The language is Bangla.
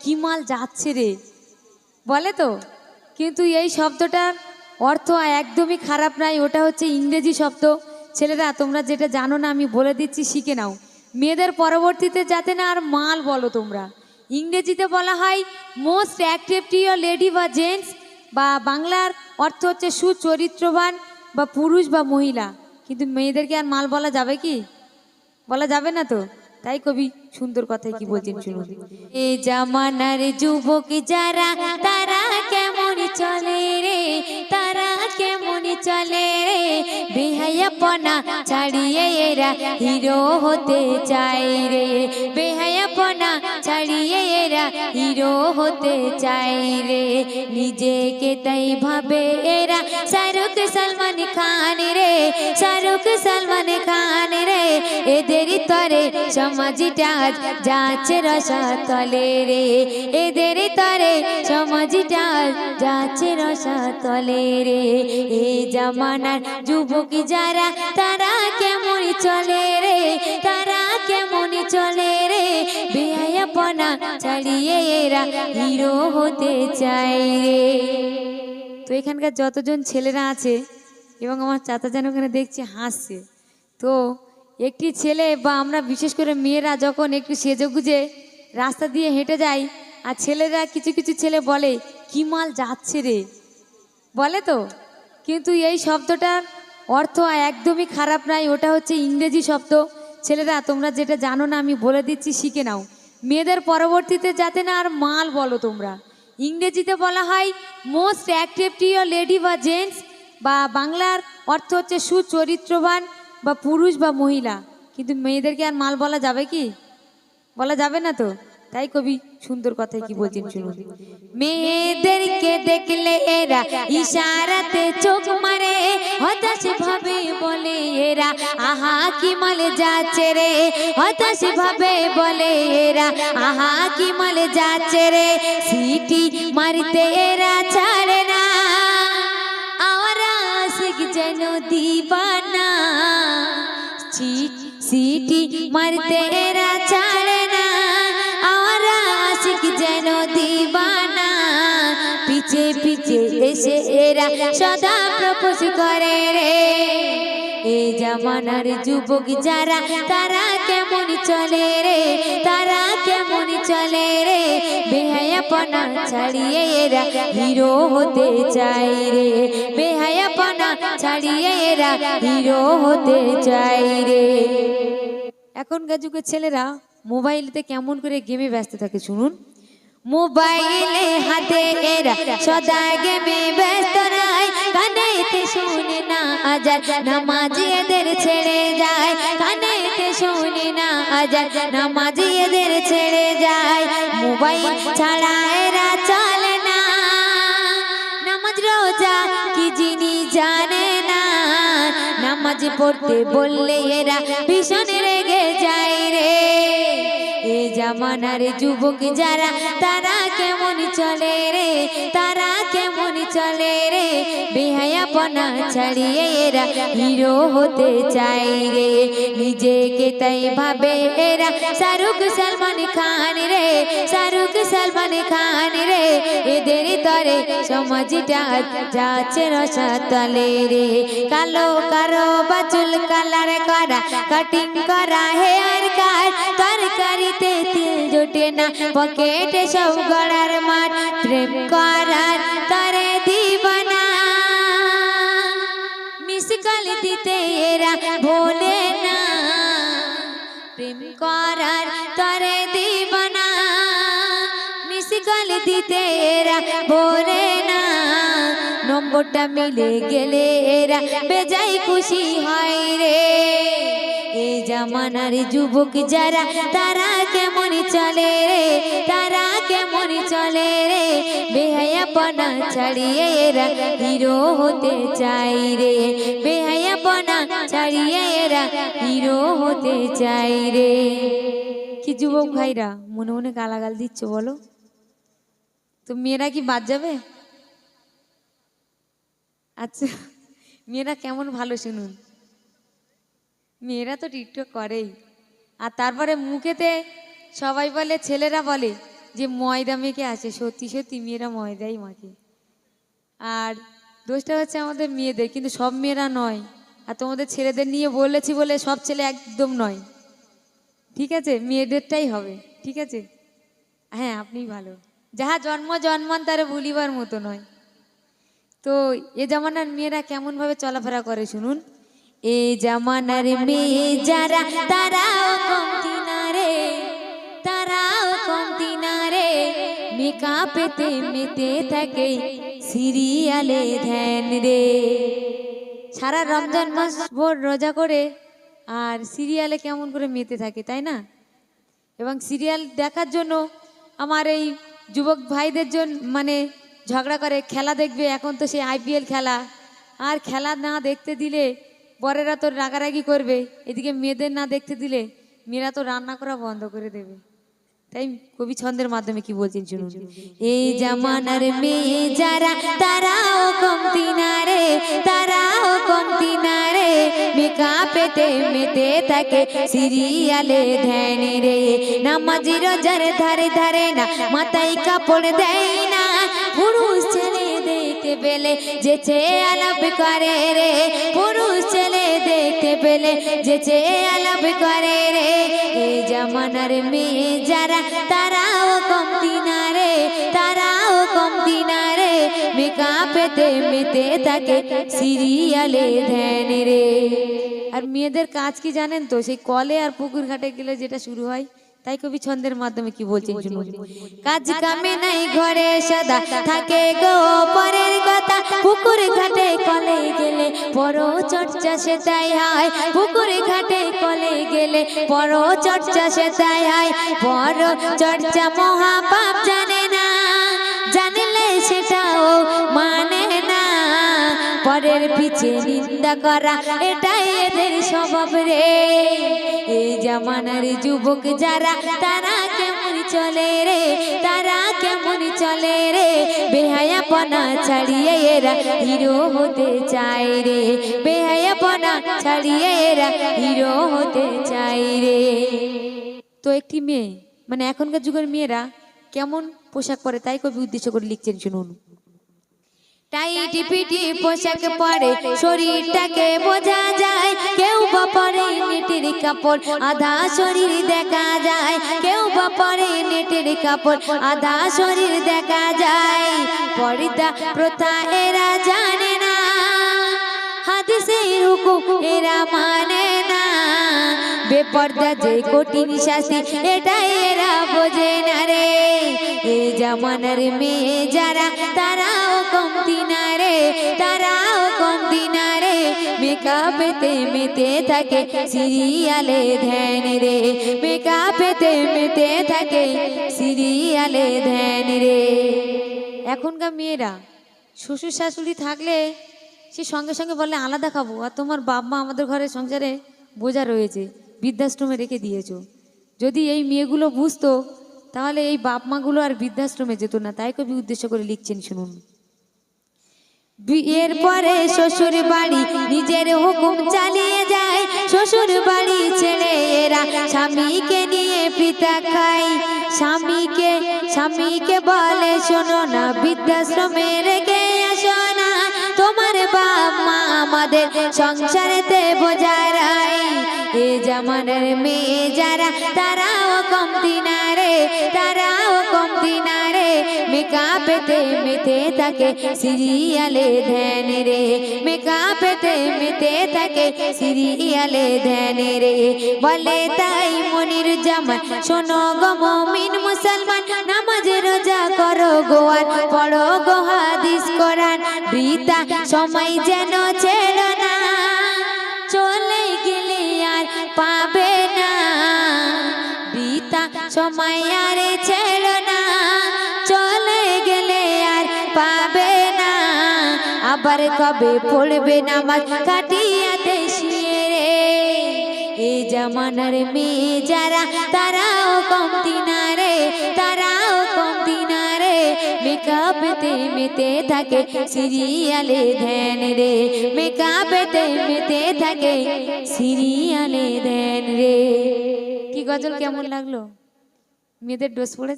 কি মাল যাচ্ছে রে? বলে তো। কিন্তু এই শব্দটার অর্থ একদমই খারাপ নাই, ওটা হচ্ছে ইংরেজি শব্দ। ছেলেরা, তোমরা যেটা জানো না, আমি বলে দিচ্ছি, শিখে নাও। মেয়েদের পরবর্তীতে যাতে না আর মাল বলো তোমরা। ইংরেজিতে বলা হয় মোস্ট অ্যাক্টিভ লেডি বা জেন্টস বা বাংলার অর্থ হচ্ছে সুচরিত্রবান বা পুরুষ বা মহিলা। কিন্তু মেয়েদেরকে আর মাল বলা যাবে কি? বলা যাবে না তো? তাই কবি সুন্দর কথায় কি বলছেন? শুনুন। এ জামানার যুবক যারা তারা কেমন চলে রে? তারা কেমন চলে রে? বেহায়াপনা ছাড়িয়ে এরা হিরো হতে চায় রে। বেহায়াপনা ছাড়িয়ে এরা হিরো হতে চায় রে। নিজেকে তাই ভাবে এরা শাহরুখ সালমান খান রে। শাহরুখ সালমান খান রে। এদের তরে সমাজটা আজ যাচ্ছে রসা তলে রে। এদের তরে সমাজটা আজ যাচ্ছে রসা তলে রে। এ জামানার যুবক যারা তারা তারা কেমন চলে রে? তারা কেমন চলে রে? বেহায়াপনা ছাড়িয়ে এরা হিরো হতে চায় রে। তো এখানকার যতজন ছেলেরা আছে এবং আমার চাচা যেন ওখানে দেখছি, হাসছে। তো একটি ছেলে বা আমরা বিশেষ করে মেয়েরা যখন একটু সেজে গুজে রাস্তা দিয়ে হেঁটে যাই, আর ছেলেরা কিছু কিছু ছেলে বলে, কি মাল যাচ্ছে রে? বলে তো? কিন্তু এই শব্দটার অর্থ একদমই খারাপ নাই, ওটা হচ্ছে ইংরেজি শব্দ। ছেলেরা, তোমরা যেটা জানো না, আমি বলে দিচ্ছি, শিখে নাও। মেয়েদের পরবর্তীতে যাতে না আর মাল বলো তোমরা। ইংরেজিতে বলা হয় মোস্ট অ্যাক্টিভ লেডি বা জেন্টস বা বাংলার অর্থ হচ্ছে সুচরিত্রবান বা পুরুষ বা মহিলা। কিন্তু মেয়েদেরকে আর মাল বলা যাবে কি? বলা যাবে না তো? তাই কবি সুন্দর কথায় কি বলছেন শুনুন। মেয়েদেরকে দেখলে এরা ইশারাতে চোখ মারে হতাশ ভাবে বলে এরা আহা কি মালে যাচ্ছে রে? হতাশ ভাবে বলে এরা আহা কি মালে যাচ্ছে রে? সিটি মারতে এরা ছাড়ে না। আমরা আশিক যেন দিবানা। সিটি মারতে এরা ছাড়ে পিছে এসে এরা সদা প্রপোজ করে রে। এ জামানার যুবক যারা, তারা কেমন চলে রে? তারা কেমন চলে রে? বেহায়াপনা ছাড়িয়ে এরা হিরো হতে চায় রে। বেহায়াপনা ছাড়িয়ে এরা হিরো হতে চায় রে। এখনকার যুগের ছেলেরা মোবাইলতে কেমন করে গেমে ব্যস্ত থাকে শুনুন। মোবাইলে হাতে এরা সদা গেমে ব্যস্ত রায় কানেতে শুনে না আজাদ নামাজি এদের ছেড়ে যায়। কানেতে শুনে না আজাদ নামাজি এদের ছেড়ে যায়। মোবাইল ছাড়া এরা চলে না। নামাজ রোজা কি জিনিস জানে না। নামাজ পড়তে বললে এরা ভীষণ রেগে যায়। জামানার যুবক যারা, তারা কেমন চলে রে? তারা কেমন চলে রে? বেহায়াপনা ছাড়িয়ে এরা হিরো হতে চায় রে। নিজেকে তাই ভাবে এরা শাহরুখ সালমান খান রে। শাহরুখ সালমান খান রে। এদের তরে সমাজটা যাচ্ছে রসা তলে রে। কালো কারও বাচুল কালার করা কাটিং করা হেয়ার কাট তরকারিতে তেল জোটে না, পকেটে সব গড়ার মাঠ প্রেম করার তরে দিবানা। মিস কল দিতে এরা ভোলে না, প্রেম করার তরে মিস কল দিতে এরা নম্বরটা মিলে গেলে এরা বেজাই খুশি হয় রে। এই জামানার যুবক যারা, তারা কেমন চলে রে? তারা কেমন চলে রে? বেহায়াপনা ছাড়িয়ে এরা হিরো হতে চাই রে। বেহায়াপনা ছাড়িয়ে এরা হিরো হতে চাই রে। কি যুবক ভাইরা, মনে মনে গালাগাল দিচ্ছ বলো? তো মেয়েরা কি বাদ যাবে? আচ্ছা মেয়েরা কেমন ভালো শুনুন। মেয়েরা তো টিকটক করেই। আর তারপরে মুখেতে সবাই বলে, ছেলেরা বলে যে ময়দা মেখে আছে সত্যি সত্যি মেয়েরা ময়দাই মাখে। আর দোষটা হচ্ছে আমাদের মেয়েদের, কিন্তু সব মেয়েরা নয়। আর তোমাদের ছেলেদের নিয়ে বলেছি বলে সব ছেলে একদম নয়। ঠিক আছে? মেয়েদেরটাই হবে। ঠিক আছে? হ্যাঁ আপনি ভালো। যাহা জন্ম জন্মান্তরে ভুলিবার মতো নয়। তো এ জামানার মেয়েরা কেমনভাবে চলাফেরা করে শুনুন? এ জামানার মেয়ে যারা তারাও কমতি না রে তারাও কমতি না রে মেকআপেতে মেতে থাকে সিরিয়ালে ধ্যান রে। সারা রমজান মাস ভোর রোজা করে আর সিরিয়ালে কেমন করে মেতে থাকে তাই না? এবং সিরিয়াল দেখার জন্য আমার এই যুবক ভাইদের জন্য মানে ঝগড়া করে খেলা দেখবে এখন তো সেই আইপিএল খেলা। আর খেলা না দেখতে দিলে বরেরা তো রাগারাগি করবে। এদিকে মেয়েদের না দেখতে দিলে মেয়েরা তো রান্না করা বন্ধ করে দেবে। তাই কবি ছন্দের মাধ্যমে কি বলছেন শুনুন? এই জামানার মেয়ে যারা তারাও কমতি না রে তারাও কমতি না রে। মেকআপেতে মেতে থাকে সিরিয়ালে ধ্যান রে। নামাজি রোজার ধারে ধারে না মাথায় কাপড় দেয় না। পুরুষ ছেলে দেখতে পেলে যে চেয়ে আলাপ করে রে। পুরুষ ছেলে দেখতে পেলে যে চেয়ে আলাপ করে রে। এই জামানার মেয়ে যারা, তারাও কমতি না রে, তারাও কমতি না রে। মেকআপেতে মেতে থাকে সিরিয়ালে ধ্যান রে। আর মেয়েদের কাজ কি জানেন তো? সেই কলে আর পুকুর ঘাটে গেলে যেটা শুরু হয় তাই কবি ছন্দের মাধ্যমে কি বলছেন শুনুন। কাজ কামে নাই ঘরে সদা থাকে গো পরের কথা। পুকুর ঘাটে কলে গেলে পর চর্চা সেটাই হয়। পুকুর ঘাটে কলে গেলে পর চর্চা সেটাই হয়। পর চর্চা মহাপাপ জানে না জানলে সেটাও মানে পরের পিছে নিন্দা করা, এটাই এদের স্বভাব রে। এই জামানার যুবক যারা, তারা কেমন চলে রে? তারা কেমন চলে রে? বেহায়াপনা ছাড়িয়ে এরা হিরো হতে চায় রে। বেহায়াপনা ছাড়িয়ে এরা হিরো হতে চায় রে। তো একটি মেয়ে মানে এখনকার যুগের মেয়েরা কেমন পোশাক পরে, তাই কবি উদ্দেশ্য করে লিখছেন, শুনুন। টাইটি পিটি পোশাক পরে শরীরটাকে বোঝা যায়। কেউ বা পরে নেটের কাপড় আধা শরীর দেখা যায়। কেউ বা পরে নেটের কাপড় আধা শরীর দেখা যায়। পরিতা প্রথা এরা জানে না। হাদিসের হুকুম এরা মানে না। বেপর্দা যে কঠিন শাস্তি এটাই এরা বোঝে না রে। এই জামানার মেয়ে যারা, তারাও কমতি না রে, তারাও কমতি না রে। মেকআপেতে মেতে থাকে সিরিয়ালে ধ্যান রে। মেকআপেতে মেতে থাকে সিরিয়ালে ধ্যান রে। এখনকার মেয়েরা, শ্বশুর শাশুড়ি থাকলে সে সঙ্গে সঙ্গে বলে, আলাদা খাব। আর তোমার বাপ আমাদের ঘরে সংসারে বোঝা রয়েছে, বৃদ্ধাশ্রমে রেখে দিয়েছ। যদি এই মেয়েগুলো বুঝতো তাহলে এই বাপ মাগুলো আর বৃদ্ধাশ্রমে যেত না তাই কবি উদ্দেশ্য করে লিখছেন শুনুন। বিয়ের পরে শ্বশুর বাড়ি নিজের হুকুম চালিয়ে যায়। শ্বশুর বাড়ি ছেড়ে এরা স্বামীকে নিয়ে পিতা খায়। স্বামীকে স্বামীকে বলে শোনো না বৃদ্ধাশ্রমে রেখে আসো না। বাপ মা আমাদের সংসারেতে বোঝায় এ জামানের মেয়ে যারা, তারাও কমতি না রে, তারাও কমতি না রে। মেকআপেতে মেতে থাকে সিরিয়ালে ধ্যান রে। মেকআপেতে মেতে থাকে সিরিয়ালে ধ্যান রে। বলে তাই মনির জামান, শোনো গো মমিন মুসলমান, নামাজ রোজা করো গোয়ার পড়ো গো হাদিস কোরআন বৃতা সময় যেন ছেড়ো না। চলে গেলে আর পাবে না। বিতা সময় আর কবে পড়বে নামাজ কাটিয়াতে শিয়ে রে? এই জামানার মেয়ে যারা, তারাও কমতি না রে, তারাও কমতি না রে। মেকআপতে মেতে থাকে সিরিয়ালে ধ্যান রে। মেকআপতে মেতে থাকে সিরিয়ালে ধ্যান রে। কি গজল, কেমন লাগল? মেয়েদের ডোজ পড়েছে